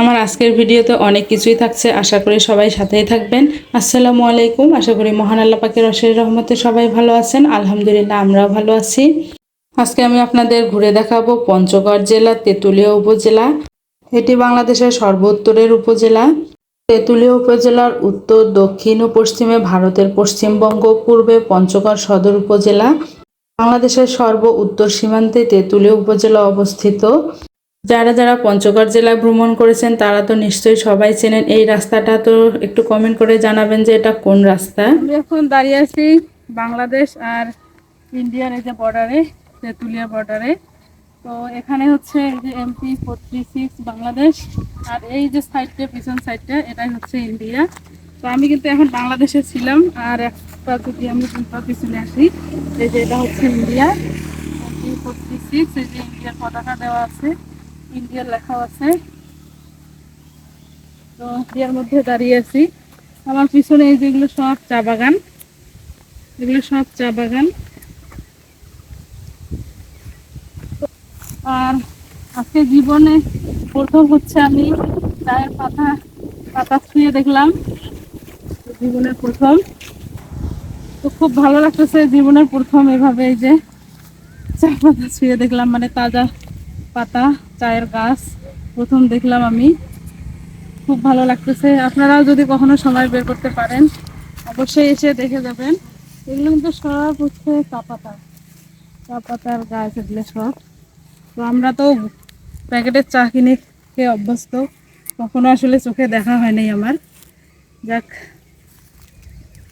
আমার আজকের ভিডিওতে অনেক কিছুই থাকছে, আশা করি সবাই সাথেই থাকবেন। আসসালামু আলাইকুম, আশা করি মহান আল্লাহ পাকের অশেষ রহমতে সবাই ভালো আছেন, আলহামদুলিল্লাহ আমরাও ভালো আছি। আজকে আমি আপনাদের ঘুরে দেখাবো পঞ্চগড় জেলা, তেঁতুলিয়া উপজেলা। এটি বাংলাদেশের সর্বোত্তরের উপজেলা। তেঁতুলিয়া উপজেলার উত্তর, দক্ষিণ ও পশ্চিমে ভারতের পশ্চিমবঙ্গ, পূর্বে পঞ্চগড় সদর উপজেলা। বাংলাদেশের সর্ব উত্তর সীমান্তে তেঁতুলিয়া উপজেলা অবস্থিত। যারা যারা পঞ্চগড় জেলায় ভ্রমণ করেছেন, তারা তো নিশ্চয়ই সবাই চেনেন। এই রাস্তাটা তো একটু কমেন্ট করে জানাবেন যে এটা কোন রাস্তা? এখন দাঁড়িয়ে আছি বাংলাদেশ আর ইন্ডিয়ার এই যে বর্ডারে তেঁতুলিয়া বর্ডারে তো এখানে হচ্ছে এই যে এমপি ফোর সিক্স বাংলাদেশ আর এই যে সাইডটা পিছন সাইডটা এটাই হচ্ছে ইন্ডিয়া। তো আমি কিন্তু এখন বাংলাদেশে ছিলাম আর একটা যদি আমি দুটো পিছনে আসি, এই যে এটা হচ্ছে India. MP four three six এই যে ইন্ডিয়ার পতাকা দেওয়া আছে। ইন্ডিয়ার লেখা আছে। তো ইন্ডিয়ার মধ্যে দাঁড়িয়ে আছি। আমার পিছনে এই যেগুলো সব চা বাগান। এগুলো সব চা বাগান। আর আজকে জীবনে প্রথম হচ্ছে আমি চায়ের পাতা পাতা ছুঁয়ে দেখলাম। জীবনের প্রথম। তো খুব ভালো লাগতেছে জীবনের প্রথম এভাবে এই যে চা পাতা ছুঁয়ে দেখলাম মানে তাজা পাতা। চায়ের গাছ। প্রথম দেখলাম আমি। খুব ভালো লাগতেছে। আপনারাও যদি কখনো সময় বের করতে পারেন, অবশ্যই এসে দেখে যাবেন। এগুলো কিন্তু সব হচ্ছে চা পাতা। চা পাতার গাছ এগুলো সব। তো আমরা তো প্যাকেটের চা কিনে খেয়ে অভ্যস্ত। কখনো আসলে চোখে দেখা হয় নাই আমার। যাক,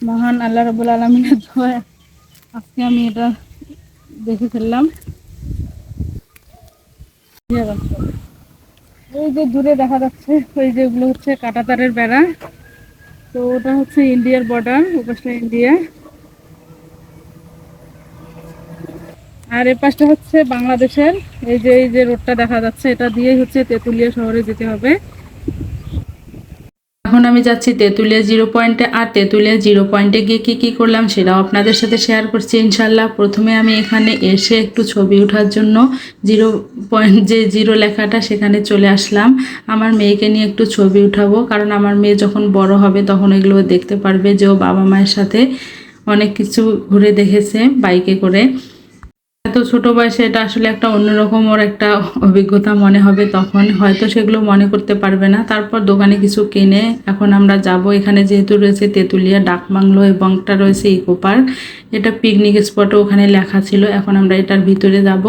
মহান আল্লাহ রবুল আলমিনের দোয়া আজকে আমি এটা দেখে ফেললাম। ওই যে দূরে দেখা যাচ্ছে ওই যে ওগুলো হচ্ছে কাটাতারের বেড়া। তো ওটা হচ্ছে ইন্ডিয়ার বর্ডার ওপাশটা ইন্ডিয়া। আর এপাশটা পাশটা হচ্ছে বাংলাদেশের, এই যে এই যে রোডটা দেখা যাচ্ছে, এটা দিয়েই হচ্ছে তেঁতুলিয়া শহরে যেতে হবে। এখন আমি যাচ্ছি তেঁতুলিয়া জিরো পয়েন্টে, আর তেঁতুলিয়া জিরো পয়েন্টে গিয়ে কী কী করলাম সেটাও আপনাদের সাথে শেয়ার করছি ইনশাল্লাহ প্রথমে আমি এখানে এসে একটু ছবি ওঠার জন্য জিরো পয়েন্ট, যে জিরো লেখাটা সেখানে চলে আসলাম। আমার মেয়েকে নিয়ে একটু ছবি উঠাবো, কারণ আমার মেয়ে যখন বড় হবে তখন এগুলো দেখতে পারবে যে ও বাবা মায়ের সাথে অনেক কিছু ঘুরে দেখেছে বাইকে করে। এত ছোট বয়সে এটা আসলে একটা অন্যরকম ওর একটা অভিজ্ঞতা মনে হবে। তখন হয়তো সেগুলো মনে করতে পারবে না। তারপর দোকানে কিছু কিনে এখন আমরা যাব। এখানে যেহেতু রয়েছে তেঁতুলিয়া, ডাকবাংলো এবং একটা রয়েছে ইকো পার্ক। এটা পিকনিক স্পটও ওখানে লেখা ছিল। এখন আমরা এটার ভিতরে যাব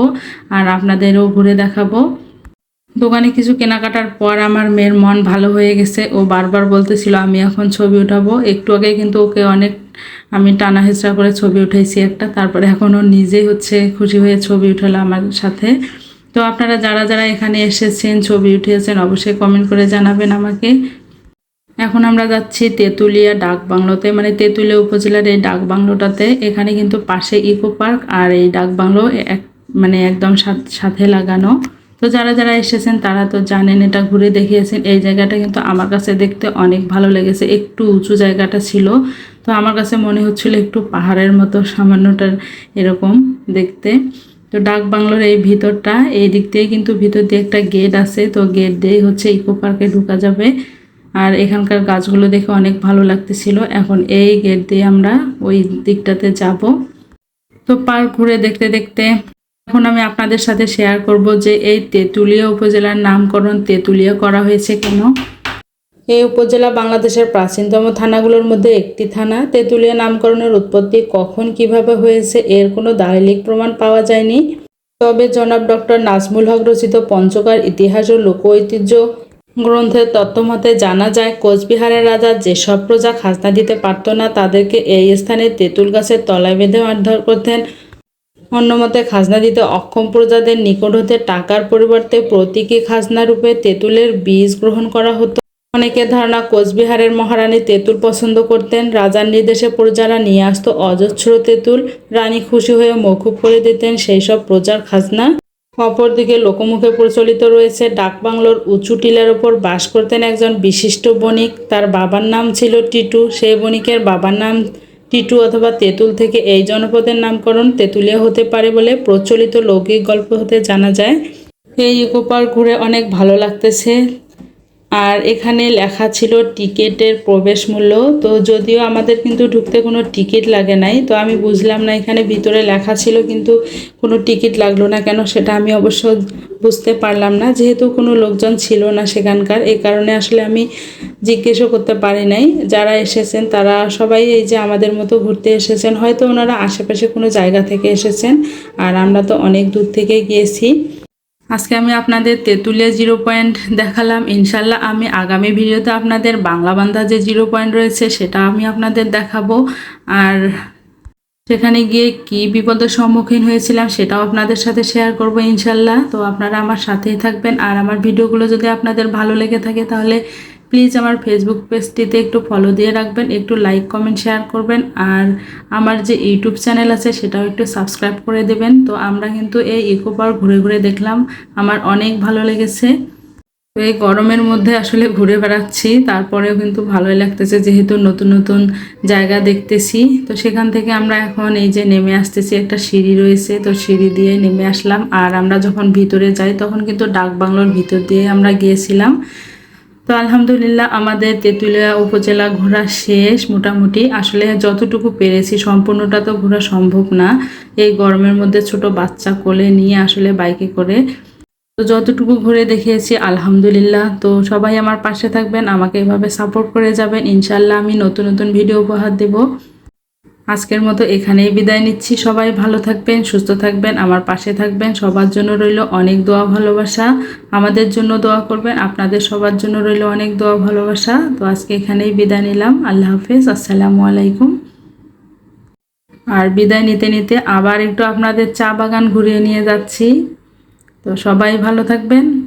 আর আপনাদেরও ঘুরে দেখাবো। দোকানে কিছু কেনাকাটার পর আমার মেয়ের মন ভালো হয়ে গেছে। ও বারবার বলতেছিল, আমি এখন ছবি উঠাবো। একটু আগে কিন্তু ওকে অনেক আমি টানা হেঁচড়া করে ছবি উঠাইছি একটা। তারপরে এখন ও নিজে হচ্ছে খুশি হয়ে ছবি উঠালো আমার সাথে। তো আপনারা যারা যারা এখানে এসেছেন, ছবি উঠিয়েছেন, অবশ্যই কমেন্ট করে জানাবেন আমাকে। এখন আমরা যাচ্ছি তেঁতুলিয়া ডাক বাংলোতে। মানে তেঁতুলিয়া উপজেলার এই ডাক বাংলোটাতে। এখানে কিন্তু পাশে ইকো পার্ক আর এই ডাক বাংলো এক মানে একদম সাথে লাগানো। তো যারা যারা এসেছেন, তারা তো জানেন, এটা ঘুরে দেখিয়েছেন। এই জায়গাটা কিন্তু আমার কাছে দেখতে অনেক ভালো লেগেছে। একটু উঁচু জায়গাটা ছিল। তো আমার কাছে মনে হচ্ছিল একটু পাহাড়ের মতো, সামান্যটার এরকম দেখতে। তো ডাক বাংলোর এই ভিতরটা, এই দিক দিয়ে কিন্তু ভিতর দিয়ে একটা গেট আছে। তো গেট দিয়ে হচ্ছে ইকো পার্কে ঢুকা যাবে। আর এখানকার গাছগুলো দেখে অনেক ভালো লাগতেছিল। এখন এই গেট দিয়ে আমরা ওই দিকটাতে যাব। তো পার্ক ঘুরে দেখতে দেখতে এখন আমি আপনাদের সাথে শেয়ার করব যে এই তেঁতুলিয়া উপজেলার নামকরণ তেঁতুলিয়া করা হয়েছে কেন? এই উপজেলা বাংলাদেশের প্রাচীনতম থানাগুলোর মধ্যে একটি থানা। তেঁতুলিয়া নামকরণের উৎপত্তি কখন কীভাবে হয়েছে এর কোনো দালিলিক প্রমাণ পাওয়া যায়নি। তবে জনাব ডক্টর নাজমুল হক রচিত পঞ্চকার ইতিহাস ও লোক ঐতিহ্য গ্রন্থের তত্ত্বমতে জানা যায়, কোচবিহারের রাজা যেসব প্রজা খাজনা দিতে পারত না, তাদেরকে এই স্থানে তেঁতুল গাছের তলায় বেঁধে মারধর করতেন। অন্যমতে খাজনা দিতে অক্ষম প্রজাদের নিকট হতে টাকার পরিবর্তে প্রতীকী খাজনা রূপে তেঁতুলের বীজ গ্রহণ করা হতো। অনেকের ধারণা কোচবিহারের মহারানী তেঁতুল পছন্দ করতেন। রাজার নির্দেশে প্রজারা নিয়ে আসতো অজস্র তেঁতুল। রানী খুশি হয়ে মৌকুব করে দিতেন সেই সব প্রজার খাজনা। অপরদিকে লোকমুখে প্রচলিত রয়েছে ডাকবাংলোর উঁচু টিলার ওপর বাস করতেন একজন বিশিষ্ট বণিক। তার বাবার নাম ছিল টিটু। সেই বণিকের বাবার নাম টিটু অথবা তেঁতুল থেকে এই জনপদের নামকরণ তেঁতুলিয়া হতে পারে বলে প্রচলিত লৌকিক গল্প হতে জানা যায়। এই ইকো পার্ক ঘুরে অনেক ভালো লাগতেছে। আর এখানে লেখা ছিল টিকিটের প্রবেশ মূল্য। তো যদিও আমাদের কিন্তু ঢুকতে কোনো টিকিট লাগে নাই, তো আমি বুঝলাম না এখানে ভিতরে লেখা ছিল কিন্তু কোনো টিকিট লাগল না কেন সেটা আমি অবশ্য বুঝতে পারলাম না। যেহেতু কোনো লোকজন ছিল না সেখানকার এই কারণে আসলে আমি জিজ্ঞেসও করতে পারি নাই। যারা এসেছেন তারা সবাই এই যে আমাদের মতো ঘুরতে এসেছেন, হয়তো ওনারা আশেপাশে কোনো জায়গা থেকে এসেছেন, আর আমরা তো অনেক দূর থেকে গিয়েছি। আজকে আমি আপনাদের তেঁতুলিয়া জিরো পয়েন্ট দেখালাম। ইনশাল্লাহ আমি আগামী ভিডিওতে আপনাদের বাংলা বান্ধা যে জিরো পয়েন্ট রয়েছে সেটা আমি আপনাদের দেখাবো। আর সেখানে গিয়ে কি বিপদের সম্মুখীন হয়েছিলাম সেটাও আপনাদের সাথে শেয়ার করব ইনশাল্লাহ। তো আপনারা আমার সাথেই থাকবেন। আর আমার ভিডিওগুলো যদি আপনাদের ভালো লেগে থাকে তাহলে প্লিজ আমার ফেসবুক পেজটিতে একটু ফলো দিয়ে রাখবেন, একটু লাইক কমেন্ট শেয়ার করবেন, আর আমার যে ইউটিউব চ্যানেল আছে সেটাও একটু সাবস্ক্রাইব করে দেবেন। তো আমরা কিন্তু এই ইকো পার্ক ঘুরে ঘুরে দেখলাম, আমার অনেক ভালো লেগেছে। তো এই গরমের মধ্যে আসলে ঘুরে বেড়াচ্ছি, তারপরেও কিন্তু ভালোই লাগতেছে যেহেতু নতুন নতুন জায়গা দেখতেছি। তো সেখান থেকে আমরা এখন এই যে নেমে আসতেছি, একটা সিঁড়ি রয়েছে, তো সিঁড়ি দিয়ে নেমে আসলাম। আর আমরা যখন ভিতরে যাই, তখন কিন্তু ডাক বাংলোর ভিতর দিয়ে আমরা গিয়েছিলাম। তো আলহামদুলিল্লাহ আমাদের তেঁতুলিয়া উপজেলা ঘোরা শেষ মোটামুটি। আসলে যতটুকু পেরেছি, সম্পূর্ণটা তো ঘোরা সম্ভব না। এই গরমের মধ্যে ছোট বাচ্চা কোলে নিয়ে আসলে বাইকে করে। তো যতটুকু ঘুরে দেখিয়েছি, আলহামদুলিল্লাহ। তো সবাই আমার পাশে থাকবেন, আমাকে এভাবে সাপোর্ট করে যাবেন। ইনশাল্লাহ আমি নতুন নতুন ভিডিও উপহার দেব। আজকের মতো এখানেই বিদায় নিচ্ছি। সবাই ভালো থাকবেন, সুস্থ থাকবেন, আমার পাশে থাকবেন। সবার জন্য রইল অনেক দোয়া ভালোবাসা। আমাদের জন্য দোয়া করবেন, আপনাদের সবার জন্য রইল অনেক দোয়া ভালোবাসা। তো আজকে এখানেই বিদায় নিলাম। আল্লাহ হাফেজ। আসসালামু আলাইকুম। আর বিদায় নিতে নিতে আবার একটু আপনাদের চা বাগান ঘুরিয়ে নিয়ে যাচ্ছি। তো সবাই ভালো থাকবেন।